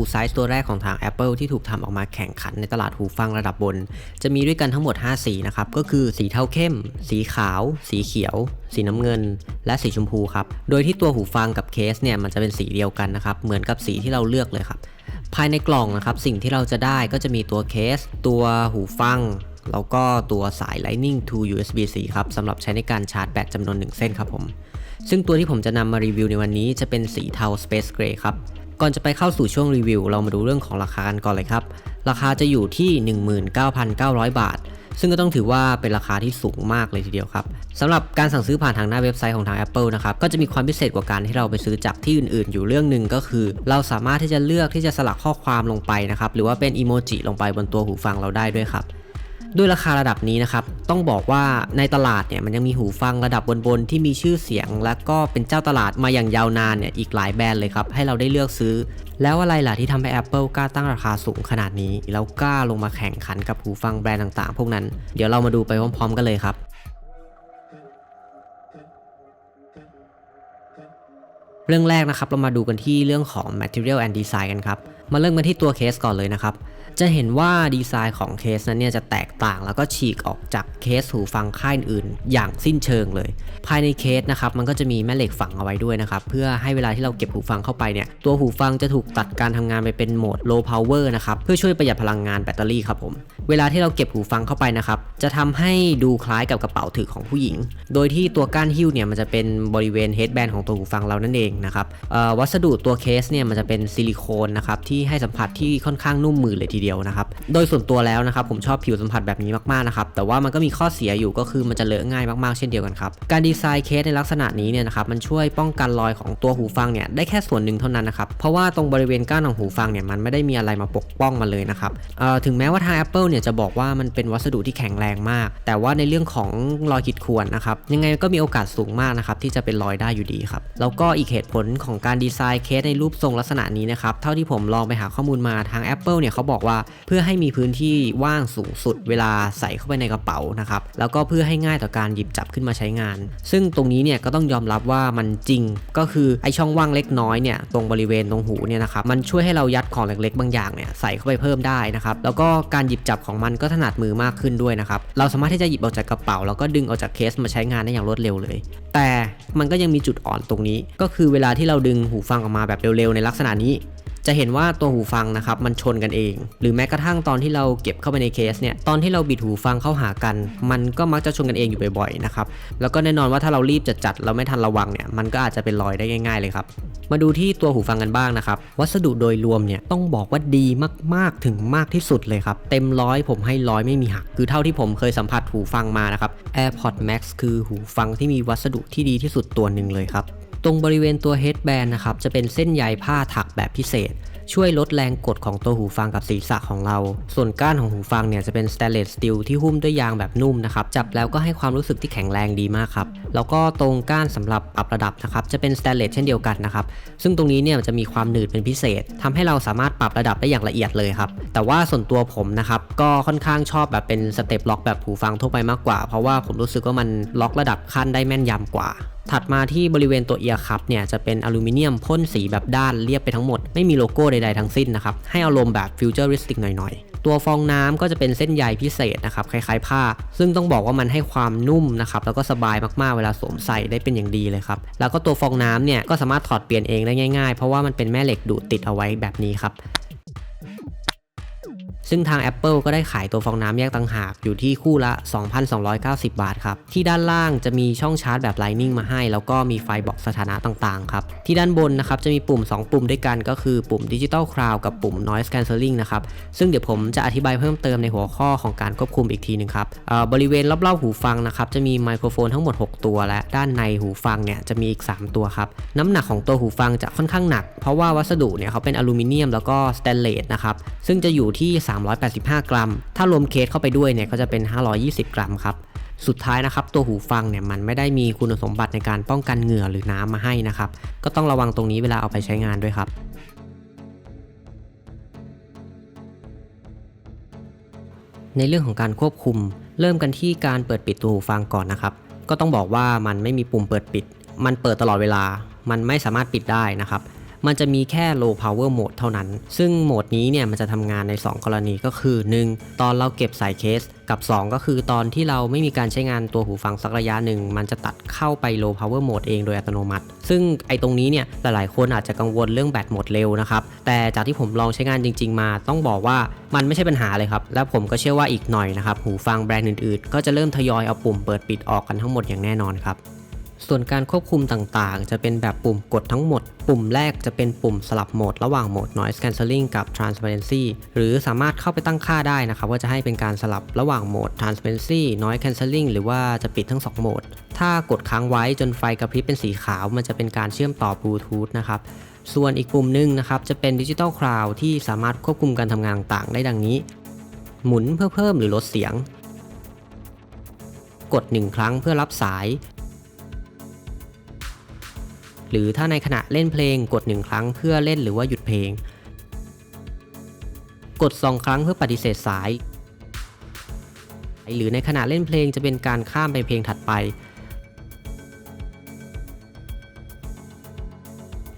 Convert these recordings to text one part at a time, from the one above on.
นาด full size ตัวแรกของทาง Apple ที่ถูกทำออกมาแข่งขันในตลาดหูฟังระดับบน จะมีด้วยกันทั้งหมด 5 สีนะครับ ก็คือสีเทาเข้ม สีขาว สีเขียว สีน้ำเงิน และสีชมพูครับ โดยที่ตัวหูฟังกับเคสเนี่ยมันจะเป็นสีเดียวกันนะครับ เหมือนกับสีที่เราเลือกเลยครับ ภายในกล่องนะครับสิ่งที่เราจะได้ก็จะมีตัวเคส ตัวหูฟังแล้วก็ตัวสาย Lightning to USB-C ครับสำหรับใช้ในการชาร์จแบตจำนวน 1 เส้นครับผม ซึ่งตัวที่ผมจะนำมารีวิวในวันนี้จะเป็นสีเทา Space Gray ครับ ก่อนจะไปเข้าสู่ช่วงรีวิว เรามาดูเรื่องของราคากันก่อนเลยครับ ราคาจะอยู่ที่ 19,900 บาท ซึ่งก็ต้องถือว่าเป็นราคาที่สูงมากเลยทีเดียวครับสำหรับการสั่งซื้อผ่านทางหน้าเว็บไซต์ของทาง Apple นะครับก็จะมีความพิเศษกว่าการที่เราไปซื้อจากที่อื่นๆ อยู่เรื่องหนึ่งก็คือ เราสามารถที่จะเลือกที่จะสลักข้อความลงไปนะครับหรือว่าเป็นอีโมจิลงไปบนตัวหูฟังเราได้ด้วยครับ ด้วยราคาระดับนี้นะครับ ต้องบอกว่าในตลาดเนี่ยมันยังมีหูฟังระดับบนๆที่มีชื่อเสียง และก็เป็นเจ้าตลาดมาอย่างยาวนานเนี่ยอีกหลายแบรนด์เลยครับ ให้เราได้เลือกซื้อ แล้วอะไรล่ะที่ทำให้ Apple กล้าตั้งราคาสูงขนาดนี้ แล้วกล้าลงมาแข่งขันกับหูฟังแบรนด์ต่างๆ พวกนั้น เดี๋ยวเรามาดูไปพร้อม ๆ กันเลยครับเรื่องแรกนะครับเรามาดูกันที่เรื่องของ Material and Design กันครับ มาเริ่มกันที่ตัวเคสก่อนเลยนะครับ จะเห็นว่าดีไซน์ของเคสนั้นเนี่ยจะแตกต่างแล้วก็ฉีกออกจากเคสหูฟังค่ายอื่นอย่างสิ้นเชิงเลย ภายในเคสนะครับมันก็จะมีแม่เหล็กฝังเอาไว้ด้วยนะครับ เพื่อให้เวลาที่เราเก็บหูฟังเข้าไปเนี่ยตัวหูฟังจะถูกตัดการทำงานไปเป็นโหมด low power นะครับเพื่อช่วยประหยัดพลังงานแบตเตอรี่ครับผมเวลาที่เราเก็บหูฟังเข้าไปนะครับจะทำให้ดูคล้ายกับกระเป๋าถือของผู้หญิง โดยที่ตัวก้านหิ้วเนี่ยมันจะเป็นบริเวณเฮดแบนของตัวหูฟังเรานั่นเองนะครับวัสดุตัวเคสเนี่ยมันจะเป็นซิลิโคนนะครับที่ให้สัมผัสที่ค่อนข้างนุ่มมือเลยทีเดียวนะครับ โดยส่วนตัวแล้วนะครับผมชอบผิวสัมผัสแบบนี้มากๆนะครับ แต่ว่ามันก็มีข้อเสียอยู่ก็คือมันจะเลอะง่ายมากๆเช่นเดียวกันครับ การดีไซน์เคสในลักษณะนี้เนี่ยนะครับมันช่วยป้องกันรอยของตัวหูฟังเนี่ยได้แค่ส่วนหนึ่งเท่านั้นนะครับ เพราะว่าตรงบริเวณก้านของหูฟังเนี่ยมันไม่ได้มีอะไรมาปกป้องมันเลยนะครับถึงแม้ว่าทาง Apple เนี่ยจะบอกว่ามันเป็นวัสดุที่แข็งแรงมาก แต่ว่าในเรื่องของรอยขีดข่วนนะครับยังไงก็มีโอกาสสูงมากนะครับที่จะเป็นรอยได้อยู่ดีครับแล้วก็อีกเหตุผลของการดีไซน์เคสในรูปทรงลักษณะนี้นะครับเท่าที่ผมลองไปหาข้อมูลมาทาง Apple เนี่ยเขาบอกว่าเพื่อให้มีพื้นที่ว่างสูงสุดเวลาใส่เข้าไปในกระเป๋านะครับแล้วก็เพื่อให้ง่ายต่อการหยิบจับขึ้นมาใช้งาน ซึ่งตรงนี้เนี่ยก็ต้องยอมรับว่ามันจริง ก็คือไอช่องว่างเล็กน้อยเนี่ยตรงบริเวณตรงหูเนี่ยนะครับมันช่วยให้เรายัดของเล็กๆบางอย่างเนี่ยใส่เข้าไปเพิ่มได้นะครับแล้วก็การหยิบจับของมันก็ถนัดมือมากขึ้นด้วยนะครับเราสามารถที่จะหยิบออกจากกระเป๋าแล้วก็ดึงออกจากเคสมาใช้งานได้อย่างรวดเร็วเลย แต่มันก็ยังมีจุดอ่อนตรงนี้ ก็คือเวลาที่เราดึงหูฟังออกมาแบบเร็วๆในลักษณะนี้ จะเห็นว่าตัวหูฟังนะครับมันชนกันเอง หรือแม้กระทั่งตอนที่เราเก็บเข้าไปในเคสเนี่ยตอนที่เราบิดหูฟังเข้าหากัน มันก็มักจะชนกันเองอยู่บ่อยๆนะครับแล้วก็แน่นอนว่าถ้าเรารีบจัดจัดเราไม่ทันระวังเนี่ยมันก็อาจจะเป็นรอยได้ง่าย ๆเลยครับมาดูที่ตัวหูฟังกันบ้างนะครับวัสดุโดยรวมเนี่ยต้องบอกว่าดีมากๆถึงมากที่สุดเลยครับเต็มร้อยผมให้ร้อยไม่มีหัก คือเท่าที่ผมเคยสัมผัสหูฟังมานะครับ AirPods Max คือหูฟังที่มีวัสดุที่ดีที่สุดตัวหนึ่งเลยครับ ตรงบริเวณตัว headband นะครับจะเป็นเส้นใยผ้าถักแบบพิเศษ ช่วยลดแรงกดของตัวหูฟังกับศีรษะของเรา ส่วนก้านของหูฟังเนี่ยจะเป็น stainless steel ที่หุ้มด้วยยางแบบนุ่มนะครับจับแล้วก็ให้ความรู้สึกที่แข็งแรงดีมากครับแล้วก็ตรงก้านสำหรับปรับระดับนะครับจะเป็น stainless เช่นเดียวกันนะครับซึ่งตรงนี้เนี่ยจะมีความหนืดเป็นพิเศษทำให้เราสามารถปรับระดับได้อย่างละเอียดเลยครับแต่ว่าส่วนตัวผมนะครับก็ค่อนข้างชอบแบบเป็นสเต็ปล็อกแบบหูฟังทั่วไปมากกว่า เพราะว่าผมรู้สึกว่ามันล็อกระดับขั้นได้แม่นยำกว่า ถัดมาที่บริเวณตัวเอียร์คัพเนี่ยจะเป็นอลูมิเนียมพ่นสีแบบด้านเรียบไปทั้งหมด ไม่มีโลโก้ใดๆทั้งสิ้นนะครับ ให้อารมณ์แบบฟิวเจอริสติกหน่อยๆ ตัวฟองน้ำก็จะเป็นเส้นใยพิเศษนะครับ คล้ายๆผ้า ซึ่งต้องบอกว่ามันให้ความนุ่มนะครับ แล้วก็สบายมากๆเวลาสวมใส่ได้เป็นอย่างดีเลยครับ แล้วก็ตัวฟองน้ำเนี่ยก็สามารถถอดเปลี่ยนเองได้ง่าย ๆ เพราะว่ามันเป็นแม่เหล็กดูดติดเอาไว้แบบนี้ครับ ซึ่งทาง Apple ก็ได้ขายตัวฟองน้ำแยกต่างหากอยู่ที่คู่ละ 2,290 บาทครับ ที่ด้านล่างจะมีช่องชาร์จแบบ Lightning มาให้ แล้วก็มีไฟบอกสถานะต่างๆครับ ที่ด้านบนนะครับจะมีปุ่ม 2 ปุ่มด้วยกันก็คือปุ่ม Digital Crown กับปุ่ม Noise Cancelling นะครับ ซึ่งเดี๋ยวผมจะอธิบายเพิ่มเติมในหัวข้อของการควบคุมอีกทีหนึ่งครับเอ่อบริเวณรอบๆหูฟังนะครับจะมีไมโครโฟนทั้งหมด 6 ตัว และด้านในหูฟังเนี่ยจะมีอีก 3 ตัวครับน้ำหนักของตัวหูฟังจะค่อนข้างหนัก เพราะว่าวัสดุเนี่ยเขาเป็นอลูมิเนียมแล้วก็สแตนเลสนะครับซึ่งจะอยู่ที่385 กรัม ถ้ารวมเคสเข้าไปด้วยเนี่ยก็จะเป็น 520 กรัมครับสุดท้ายนะครับตัวหูฟังเนี่ยมันไม่ได้มีคุณสมบัติในการป้องกันเหงื่อหรือน้ำมาให้นะครับก็ต้องระวังตรงนี้เวลาเอาไปใช้งานด้วยครับในเรื่องของการควบคุม เริ่มกันที่การเปิดปิดตัวหูฟังก่อนนะครับ ก็ต้องบอกว่ามันไม่มีปุ่มเปิดปิด มันเปิดตลอดเวลา มันไม่สามารถปิดได้นะครับ มันจะมีแค่ low power mode เท่านั้น ซึ่งโหมดนี้เนี่ยมันจะทำงานใน 2 กรณีก็คือ 1. ตอนเราเก็บสายเคสกับ 2 ก็คือตอนที่เราไม่มีการใช้งานตัวหูฟังสักระยะหนึ่ง มันจะตัดเข้าไป low power mode เองโดยอัตโนมัติ ซึ่งไอตรงนี้เนี่ยหลายๆคนอาจจะกังวลเรื่องแบตหมดเร็วนะครับ แต่จากที่ผมลองใช้งานจริง ๆ มา ต้องบอกว่ามันไม่ใช่ปัญหาเลยครับ และผมก็เชื่อว่าอีกหน่อยนะครับ หูฟังแบรนด์อื่นๆ ก็จะเริ่มทยอยเอาปุ่มเปิดปิดออกกันทั้งหมดอย่างแน่นอนครับส่วนการควบคุมต่างๆ จะเป็นแบบปุ่มกดทั้งหมด ปุ่มแรกจะเป็นปุ่มสลับโหมดระหว่างโหมด noise cancelling กับ transparency หรือสามารถเข้าไปตั้งค่าได้นะครับว่าจะให้เป็นการสลับระหว่างโหมด transparency noise cancelling หรือว่าจะปิดทั้ง 2 โหมด ถ้ากดค้างไว้จนไฟกระพริบเป็นสีขาว มันจะเป็นการเชื่อมต่อบลูทูธนะครับส่วนอีกปุ่มหนึ่งนะครับจะเป็นดิจิ t a ลคลาวที่สามารถควบคุมการทำงานต่างได้ดังนี้ หมุนเพื่อเพิ่มหรือลดเสียง กด 1 ครั้งเพื่อรับสาย หรือถ้าในขณะเล่นเพลงกด 1 ครั้งเพื่อเล่นหรือว่าหยุดเพลง กด 2 ครั้งเพื่อปฏิเสธสาย หรือในขณะเล่นเพลงจะเป็นการข้ามไปเพลงถัดไป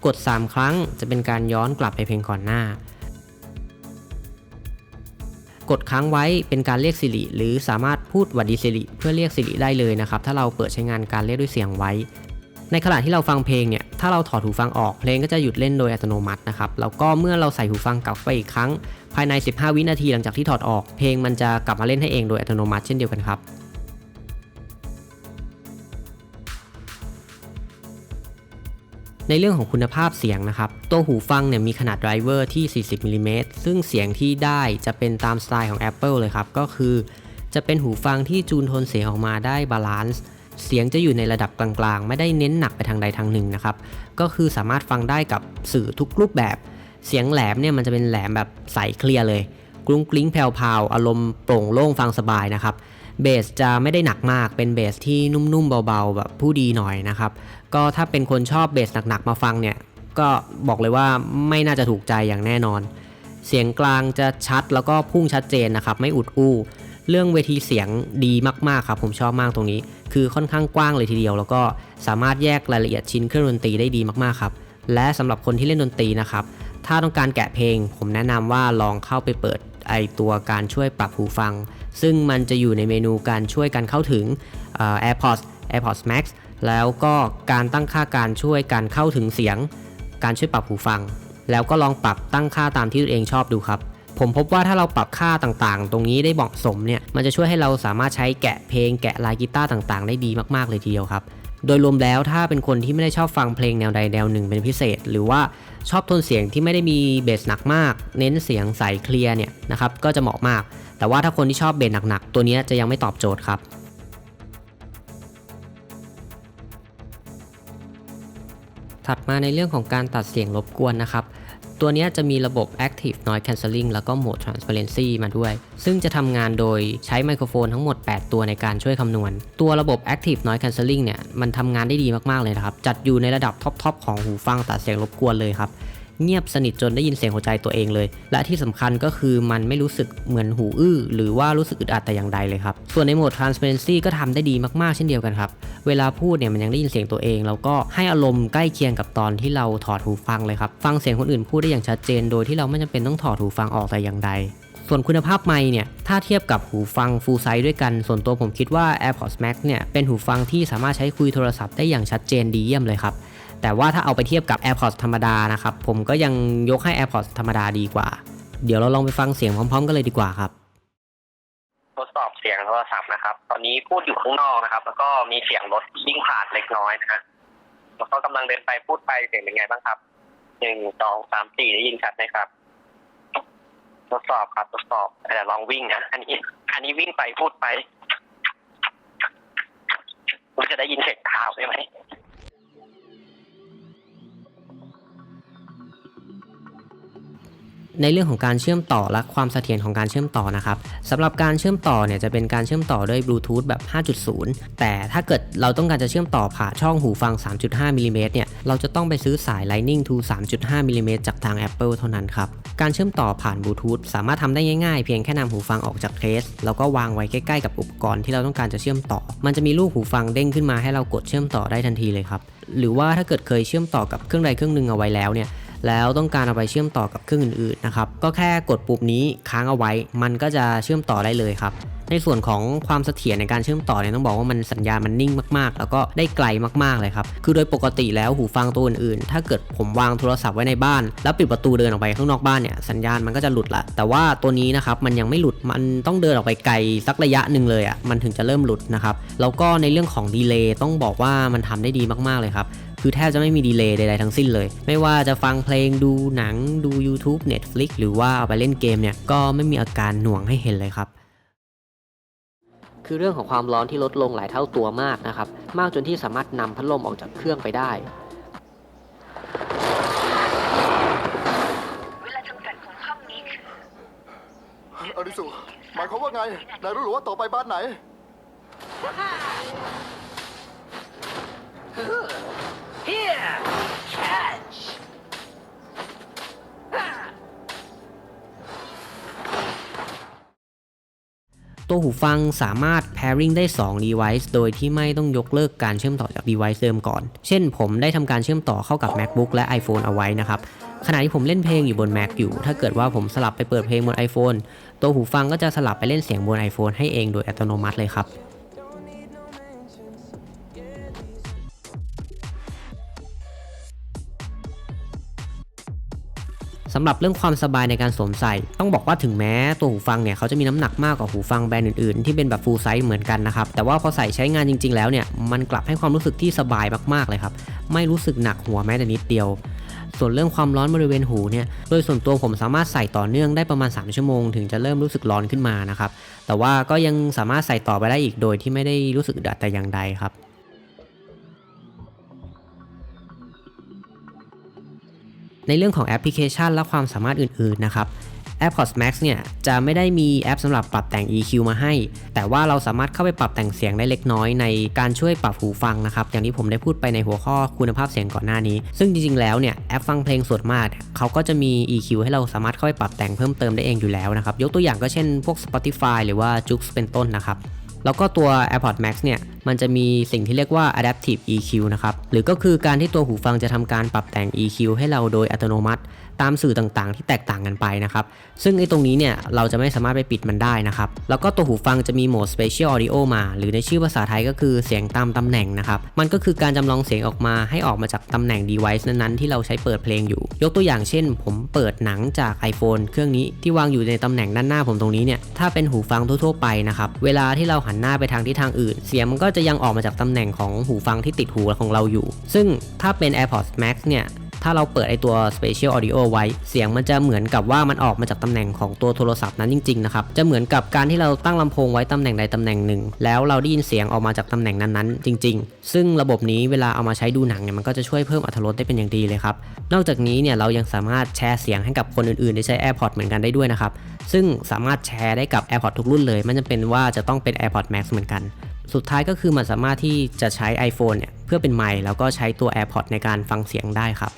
กด 3 ครั้งจะเป็นการย้อนกลับไปเพลงก่อนหน้า กดค้างไว้เป็นการเรียกสิริหรือสามารถพูดหวัดดีสิริเพื่อเรียกสิริได้เลยนะครับ ถ้าเราเปิดใช้งานการเรียกด้วยเสียงไว้ ในขณะที่เราฟังเพลงเนี่ย ถ้าเราถอดหูฟังออก เพลงก็จะหยุดเล่นโดยอัตโนมัตินะครับ แล้วก็เมื่อเราใส่หูฟังกลับไปอีกครั้ง ภายใน 15 วินาทีหลังจากที่ถอดออก เพลงมันจะกลับมาเล่นให้เองโดยอัตโนมัติเช่นเดียวกันครับในเรื่องของคุณภาพเสียงนะครับ ตัวหูฟังเนี่ยมีขนาดไดรเวอร์ที่ 40มิลลิเมตรซึ่งเสียงที่ได้จะเป็นตามสไตล์ของ Apple เลยครับ ก็คือ จะเป็นหูฟังที่จูนโทนเสียงออกมาได้บาลานซ์ เสียงจะอยู่ในระดับกลางๆ ไม่ได้เน้นหนักไปทางใดทางหนึ่งนะครับ ก็คือสามารถฟังได้กับสื่อทุกรูปแบบ เสียงแหลมเนี่ยมันจะเป็นแหลมแบบใสเคลียร์เลย กรุ้งกริ้งแผ่วๆอารมณ์โปร่งโล่งฟังสบายนะครับเบสจะไม่ได้หนักมาก เป็นเบสที่นุ่มๆเบาๆแบบผู้ดีหน่อยนะครับ ก็ถ้าเป็นคนชอบเบสหนักๆมาฟังเนี่ย ก็บอกเลยว่าไม่น่าจะถูกใจอย่างแน่นอน เสียงกลางจะชัดแล้วก็พุ่งชัดเจนนะครับ ไม่อุดอู้ เรื่องเวทีเสียงดีมากๆครับผมชอบมากตรงนี้ คือค่อนข้างกว้างเลยทีเดียว แล้วก็สามารถแยกรายละเอียดชิ้นเครื่องดนตรีได้ดีมากๆครับและสำหรับคนที่เล่นดนตรีนะครับถ้าต้องการแกะเพลง ผมแนะนำว่าลองเข้าไปเปิดไอตัวการช่วยปรับหูฟัง ซึ่งมันจะอยู่ในเมนูการช่วยการเข้าถึง AirPods AirPods Max แล้วก็การตั้งค่าการช่วยการเข้าถึงเสียง การช่วยปรับหูฟัง แล้วก็ลองปรับตั้งค่าตามที่ตัวเองชอบดูครับ ผมพบว่าถ้าเราปรับค่าต่างๆ ตรงนี้ได้เหมาะสมเนี่ย มันจะช่วยให้เราสามารถใช้แกะเพลงแกะลายกีตาร์ต่างๆ ได้ดีมากๆเลยทีเดียวครับโดยรวมแล้วถ้าเป็นคนที่ไม่ได้ชอบฟังเพลงแนวใดแนวหนึ่งเป็นพิเศษ หรือว่าชอบโทนเสียงที่ไม่ได้มีเบสหนักมาก เน้นเสียงใสเคลียร์เนี่ยนะครับก็จะเหมาะมาก แต่ว่าถ้าคนที่ชอบเบสหนักๆ ตัวนี้จะยังไม่ตอบโจทย์ครับถัดมาในเรื่องของการตัดเสียงรบกวนนะครับ ตัวนี้จะมีระบบ Active Noise Cancelling แล้วก็ Mode Transparency มาด้วย ซึ่งจะทำงานโดยใช้ไมโครโฟนทั้งหมด 8 ตัวในการช่วยคำนวณ ตัวระบบ Active Noise Cancelling เนี่ย มันทำงานได้ดีมากๆเลยนะครับ จัดอยู่ในระดับท็อปๆของหูฟังตัดเสียงรบกวนเลยครับ เงียบสนิทจนได้ยินเสียงหัวใจตัวเองเลย และที่สำคัญก็คือมันไม่รู้สึกเหมือนหูอื้อหรือว่ารู้สึกอึดอัดแต่อย่างใดเลยครับ ส่วนในโหมด transparency ก็ทำได้ดีมากๆเช่นเดียวกันครับ เวลาพูดเนี่ยมันยังได้ยินเสียงตัวเอง แล้วก็ให้อารมณ์ใกล้เคียงกับตอนที่เราถอดหูฟังเลยครับ ฟังเสียงคนอื่นพูดได้อย่างชัดเจน โดยที่เราไม่จำเป็นต้องถอดหูฟังออกแต่อย่างใดส่วนคุณภาพไมค์เนี่ย ถ้าเทียบกับหูฟัง full size ด้วยกัน ส่วนตัวผมคิดว่า AirPods Max เนี่ย เป็นหูฟังที่สามารถใช้คุยโทรศัพท์ได้อย่างชัดเจนดีเยี่ยมเลยครับ แต่ว่าถ้าเอาไปเทียบกับ AirPods ธรรมดานะครับ ผมก็ยังยกให้ AirPods ธรรมดาดีกว่า เดี๋ยวเราลองไปฟังเสียงพร้อม ๆ กันเลยดีกว่าครับ ทดสอบเสียงโทรศัพท์นะครับ ตอนนี้พูดอยู่ข้างนอกนะครับ แล้วก็มีเสียงรถวิ่งผ่านเล็กน้อยนะฮะแล้วก็กำลังเดินไปพูดไปเสียงเป็นไงบ้างครับหนึ่งสองสามสี่ได้ยินชัดไหมครับ ทดสอบครับทดสอบแต่ลองวิ่งนะอันนี้อันนี้วิ่งไปพูดไปคุณจะได้ยินเสียงเท้าใช่ไหม ในเรื่องของการเชื่อมต่อและความเสถียรของการเชื่อมต่อนะครับสำหรับการเชื่อมต่อเนี่ยจะเป็นการเชื่อมต่อด้วยบลูทูธแบบ 5.0 แต่ถ้าเกิดเราต้องการจะเชื่อมต่อผ่านช่องหูฟัง 3.5มิลลิเมตรเนี่ยเราจะต้องไปซื้อสาย Lightning to 3.5มิลลิเมตรจากทาง Apple เท่านั้นครับการเชื่อมต่อผ่านบลูทูธสามารถทำได้ง่ายๆ เพียงแค่นำหูฟังออกจากเคส แล้วก็วางไว้ใกล้ๆกับอุปกรณ์ที่เราต้องการจะเชื่อมต่อ มันจะมีรูปหูฟังเด้งขึ้นมาให้เรากดเชื่อมต่อได้ทันทีเลยครับหรือว่าถ้าเกิดเคยเชื่อมต่อกับเครื่องใดเครื่องหนึ่งเอาไว้แล้วเนี่ย แล้วต้องการเอาไปเชื่อมต่อกับเครื่องอื่นๆนะครับก็แค่กดปุ่มนี้ค้างเอาไว้ มันก็จะเชื่อมต่อได้เลยครับในส่วนของความเสถียรในการเชื่อมต่อเนี่ยต้องบอกว่ามันสัญญาณมันนิ่งมากๆ แล้วก็ได้ไกลมากๆเลยครับ คือโดยปกติแล้วหูฟังตัวอื่นๆ ถ้าเกิดผมวางโทรศัพท์ไว้ในบ้าน แล้วปิดประตูเดินออกไปข้างนอกบ้านเนี่ยสัญญาณมันก็จะหลุดละ แต่ว่าตัวนี้นะครับมันยังไม่หลุดมันต้องเดินออกไปไกลสักระยะหนึ่งเลยอะ่ะมันถึงจะเริ่มหลุดนะครับแล้วก็ในเรื่องของดีเลย์ต้องบอกว่ามันทำได้ดีมากๆเลยครับ คือแทบจะไม่มีดีเลย์ใดๆทั้งสิ้นเลย ไม่ว่าจะฟังเพลงดูหนังดู YouTube Netflix หรือว่าเอาไปเล่นเกมเนี่ยก็ไม่มีอาการหน่วงให้เห็นเลยครับคือเรื่องของความร้อนที่ลดลงหลายเท่าตัวมากนะครับ มากจนที่สามารถนำพัดลมออกจากเครื่องไปได้ เวลาจำกัดของห้องนี้คืออริสุหมายความว่าไง นายรู้หรือว่าต่อไปบ้านไหนตัว หูฟังสามารถ pairing ได้ 2 device โดยที่ไม่ต้องยกเลิกการเชื่อมต่อจาก device เดิมก่อน เช่นผมได้ทำการเชื่อมต่อเข้ากับ macbook และ iphone เอาไว้นะครับขณะที่ผมเล่นเพลงอยู่บน mac อยู่ ถ้าเกิดว่าผมสลับไปเปิดเพลงบน iphone ตัวหูฟังก็จะสลับไปเล่นเสียงบน iphone ให้เองโดยอัตโนมัติเลยครับ สำหรับเรื่องความสบายในการสวมใส่ ต้องบอกว่าถึงแม้ตัวหูฟังเนี่ยเขาจะมีน้ำหนักมากกว่าหูฟังแบรนด์อื่นๆ ที่เป็นแบบ full size เหมือนกันนะครับ แต่ว่าพอใส่ใช้งานจริง ๆ แล้วเนี่ยมันกลับให้ความรู้สึกที่สบายมากๆเลยครับ ไม่รู้สึกหนักหัวแม้แต่นิดเดียว ส่วนเรื่องความร้อนบริเวณหูเนี่ยโดยส่วนตัวผมสามารถใส่ต่อเนื่องได้ประมาณ 3 ชั่วโมง ถึงจะเริ่มรู้สึกร้อนขึ้นมานะครับแต่ว่าก็ยังสามารถใส่ต่อไปได้อีกโดยที่ไม่ได้รู้สึกอึดอัดแต่อย่างใดครับ ในเรื่องของแอปพลิเคชันและความสามารถอื่นๆนะครับ AirPods Max เนี่ยจะไม่ได้มีแอปสำหรับปรับแต่ง EQ มาให้ แต่ว่าเราสามารถเข้าไปปรับแต่งเสียงได้เล็กน้อยในการช่วยปรับหูฟังนะครับ อย่างที่ผมได้พูดไปในหัวข้อคุณภาพเสียงก่อนหน้านี้ ซึ่งจริงๆ แล้วเนี่ยแอปฟังเพลงส่วนมาก เขาก็จะมี EQ ให้เราสามารถเข้าไปปรับแต่งเพิ่มเติมได้เองอยู่แล้วนะครับ ยกตัวอย่างก็เช่นพวก Spotify หรือว่า Joox เป็นต้นนะครับ แล้วก็ตัว AirPods Max เนี่ย มันจะมีสิ่งที่เรียกว่า Adaptive EQ นะครับ หรือก็คือการที่ตัวหูฟังจะทำการปรับแต่ง EQ ให้เราโดยอัตโนมัติ ตามสื่อต่างๆ ที่แตกต่างกันไปนะครับ ซึ่งไอ้ตรงนี้เนี่ยเราจะไม่สามารถไปปิดมันได้นะครับ แล้วก็ตัวหูฟังจะมีโหมด Spatial Audio มา หรือในชื่อภาษาไทยก็คือเสียงตามตำแหน่งนะครับ มันก็คือการจำลองเสียงออกมาให้ออกมาจากตำแหน่ง device นั้นๆ ที่เราใช้เปิดเพลงอยู่ ยกตัวอย่างเช่น ผมเปิดหนังจาก iPhone เครื่องนี้ที่วางอยู่ในตำแหน่งด้านหน้าผมตรงนี้เนี่ย ถ้าเป็นหูฟังทั่วๆไปนะครับ เวลาที่เราหันหน้าไปทางทิศทางอื่น เสียงมันก็จะยังออกมาจากตำแหน่งของหูฟังที่ติดหูของเราอยู่ ซึ่งถ้าเป็น AirPods Max เนี่ย ถ้าเราเปิดไอตัว Spatial Audio ไว้ เสียงมันจะเหมือนกับว่ามันออกมาจากตำแหน่งของตัวโทรศัพท์นั้นจริงๆนะครับ จะเหมือนกับการที่เราตั้งลำโพงไว้ตำแหน่งใดตำแหน่งหนึ่ง แล้วเราได้ยินเสียงออกมาจากตำแหน่งนั้นๆ จริง ๆ ซึ่งระบบนี้เวลาเอามาใช้ดูหนังเนี่ยมันก็จะช่วยเพิ่มอรรถรสได้เป็นอย่างดีเลยครับ นอกจากนี้เนี่ยเรายังสามารถแชร์เสียงให้กับคนอื่นๆที่ใช้ AirPods เหมือนกันได้ด้วยนะครับ ซึ่งสามารถแชร์ได้กับ AirPods ทุกรุ่นเลย ไม่จำเป็นว่าจะต้องเป็น AirPods Max เหมือนกัน สุดท้ายก็คือมันสามารถที่จะใช้ iPhone เนี่ยเพื่อเป็นไมค์แล้วก็ใช้ตัว AirPods ในการฟังเสียงได้ครับ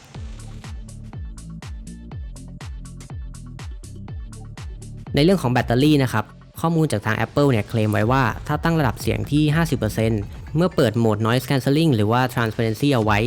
ในเรื่องของแบตเตอรี่นะครับข้อมูลจากทาง Apple เนี่ยเคลมไว้ว่าถ้าตั้งระดับเสียงที่ 50%เมื่อเปิดโหมด Noise Cancelling หรือว่า Transparency เอาไว้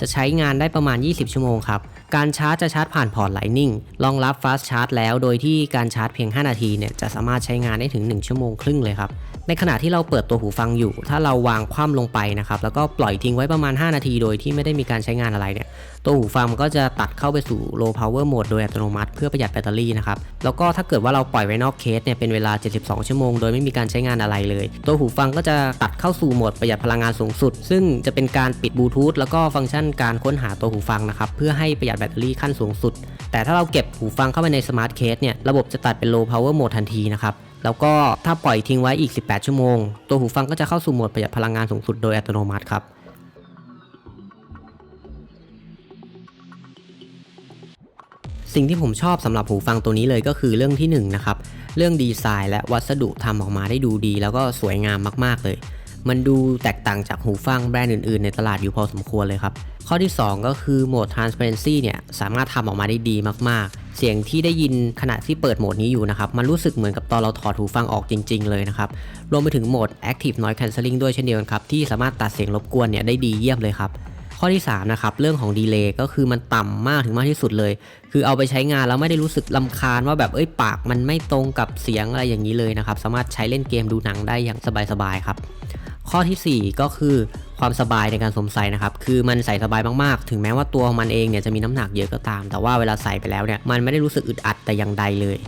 จะใช้งานได้ประมาณ 20 ชั่วโมงครับ การชาร์จจะชาร์จผ่านพอร์ต Lightning รองรับ Fast Charge แล้ว โดยที่การชาร์จเพียง 5 นาทีเนี่ยจะสามารถใช้งานได้ถึง 1 ชั่วโมงครึ่งเลยครับ ในขณะที่เราเปิดตัวหูฟังอยู่ ถ้าเราวางคว่ำลงไปนะครับแล้วก็ปล่อยทิ้งไว้ประมาณ 5 นาที โดยที่ไม่ได้มีการใช้งานอะไรเนี่ยตัวหูฟังมันก็จะตัดเข้าไปสู่ low power mode โดยอัตโนมัติเพื่อประหยัดแบตเตอรี่นะครับแล้วก็ถ้าเกิดว่าเราปล่อยไว้นอกเคสเนี่ยเป็นเวลา 72 ชั่วโมงโดยไม่มีการใช้งานอะไรเลย ตัวหูฟังก็จะตัดเข้าสู่โหมดประหยัดพลังงานสูงสุด ซึ่งจะเป็นการปิดบลูทูธแล้วก็ฟังก์ชันการค้นหาตัวหูฟังนะครับเพื่อให้ประหยัดแบตเตอรี่ขั้นสูงสุด แต่ถ้าเราเก็บหูฟังเข้าไปในสมาร์ทเคสเนี่ยระบบจะตัดเป็น low power mode ทันทีนะครับแล้วก็ถ้าปล่อยทิ้งไว้อีก 18 ชั่วโมง ตัวหูฟังก็จะเข้าสู่โหมดประหยัดพลังงานสูงสุดโดยอัตโนมัติครับสิ่งที่ผมชอบสำหรับหูฟังตัวนี้เลยก็คือเรื่องที่1นงนะครับ เรื่องดีไซน์และวัสดุทำออกมาได้ดูดี แล้วก็สวยงามมาก ๆ เลย มันดูแตกต่างจากหูฟังแบรนด์อื่น ๆ ในตลาดอยู่พอสมควรเลยครับ ข้อที่ 2 ก็คือโหมด transparency เนี่ยสามารถทำออกมาได้ดีมากๆ เสียงที่ได้ยินขณะที่เปิดโหมดนี้อยู่นะครับมันรู้สึกเหมือนกับตอนเราถอดหูฟังออกจริง ๆ เลยนะครับรวมไปถึงโหมด active noise cancelling ด้วยเช่นเดียวกันครับที่สามารถตัดเสียงรบกวนเนี่ยได้ดีเยี่ยมเลยครับข้อที่3นะครับเรื่องของดีเลย์ก็คือมันต่ำมากถึงมากที่สุดเลย คือเอาไปใช้งานแล้วไม่ได้รู้สึกลำคาญว่าแบบเอ้ยปากมันไม่ตรงกับเสียงอะไรอย่างนี้เลยนะครับสามารถใช้เล่นเกมดูหนังได้อย่างสบายๆครับข้อทีสี่4 ก็คือ ความสบายในการสวมใส่นะครับ คือมันใส่สบายมากๆ ถึงแม้ว่าตัวมันเองเนี่ยจะมีน้ำหนักเยอะก็ตาม แต่ว่าเวลาใส่ไปแล้วเนี่ยมันไม่ได้รู้สึกอึดอัดแต่อย่างใดเลย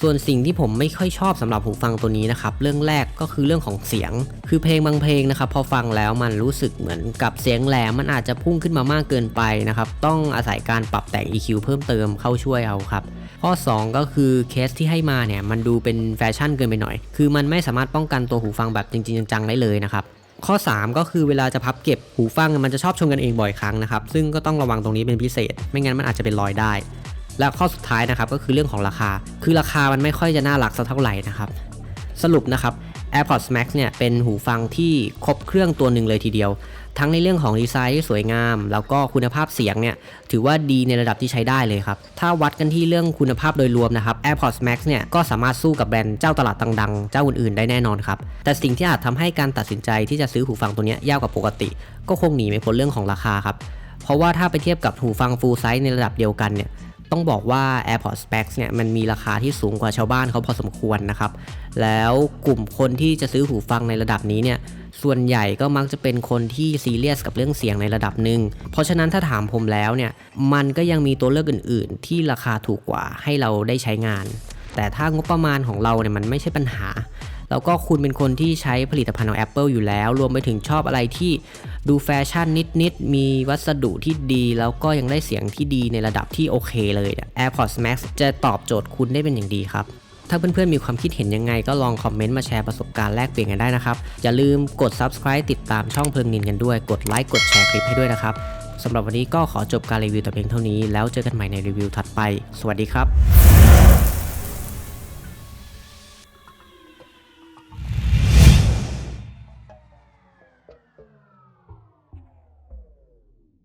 ส่วนสิ่งที่ผมไม่ค่อยชอบสำหรับหูฟังตัวนี้นะครับ เรื่องแรกก็คือเรื่องของเสียง คือเพลงบางเพลงนะครับพอฟังแล้วมันรู้สึกเหมือนกับเสียงแหลมมันอาจจะพุ่งขึ้นมามากเกินไปนะครับ ต้องอาศัยการปรับแต่ง EQ เพิ่มเติมเข้าช่วยเอาครับข้อ 2 ก็คือเคสที่ให้มาเนี่ยมันดูเป็นแฟชั่นเกินไปหน่อย คือมันไม่สามารถป้องกันตัวหูฟังแบบจริงๆจังๆได้เลยนะครับ ข้อ 3 ก็คือเวลาจะพับเก็บหูฟังมันจะชอบชนกันเองบ่อยครั้งนะครับ ซึ่งก็ต้องระวังตรงนี้เป็นพิเศษ ไม่งั้นมันอาจจะเป็นรอยได้ และข้อสุดท้ายนะครับก็คือเรื่องของราคา คือราคามันไม่ค่อยจะน่ารักสักเท่าไหร่นะครับ สรุปนะครับ AirPods Max เนี่ยเป็นหูฟังที่ครบเครื่องตัวหนึ่งเลยทีเดียว ทั้งในเรื่องของดีไซน์ที่สวยงาม แล้วก็คุณภาพเสียงเนี่ยถือว่าดีในระดับที่ใช้ได้เลยครับ ถ้าวัดกันที่เรื่องคุณภาพโดยรวมนะครับ AirPods Max เนี่ยก็สามารถสู้กับแบรนด์เจ้าตลาดดังๆ เจ้าอื่นๆ ได้แน่นอนครับ แต่สิ่งที่อาจทำให้การตัดสินใจที่จะซื้อหูฟังตัวนี้ยากกว่าปกติ ก็คงหนีไม่พ้นเรื่องของราคาครับ เพราะว่าถ้าไปเทียบกับหูฟัง full size ในระดับเดียวกันเนี่ย ต้องบอกว่า AirPods Max เนี่ยมันมีราคาที่สูงกว่าชาวบ้านเขาพอสมควรนะครับ แล้วกลุ่มคนที่จะซื้อหูฟังในระดับนี้เนี่ยส่วนใหญ่ก็มักจะเป็นคนที่ซีเรียสกับเรื่องเสียงในระดับหนึ่ง เพราะฉะนั้นถ้าถามผมแล้วเนี่ยมันก็ยังมีตัวเลือกอื่น ๆ ที่ราคาถูกกว่าให้เราได้ใช้งาน แต่ถ้างบประมาณของเราเนี่ยมันไม่ใช่ปัญหา แล้วก็คุณเป็นคนที่ใช้ผลิตภัณฑ์ของ Apple อยู่แล้ว รวมไปถึงชอบอะไรที่ดูแฟชั่นนิดๆ มีวัสดุที่ดี แล้วก็ยังได้เสียงที่ดีในระดับที่โอเคเลย AirPods Max จะตอบโจทย์คุณได้เป็นอย่างดีครับถ้าเพื่อนๆมีความคิดเห็นยังไงก็ลองคอมเมนต์มาแชร์ประสบการณ์แลกเปลี่ยนกันได้นะครับ อย่าลืมกด subscribe ติดตามช่องเพลิงนินกันด้วย กดไลค์กดแชร์คลิปให้ด้วยนะครับสำหรับวันนี้ก็ขอจบการรีวิวแต่เพียงเท่านี้ แล้วเจอกันใหม่ในรีวิวถัดไป สวัสดีครับ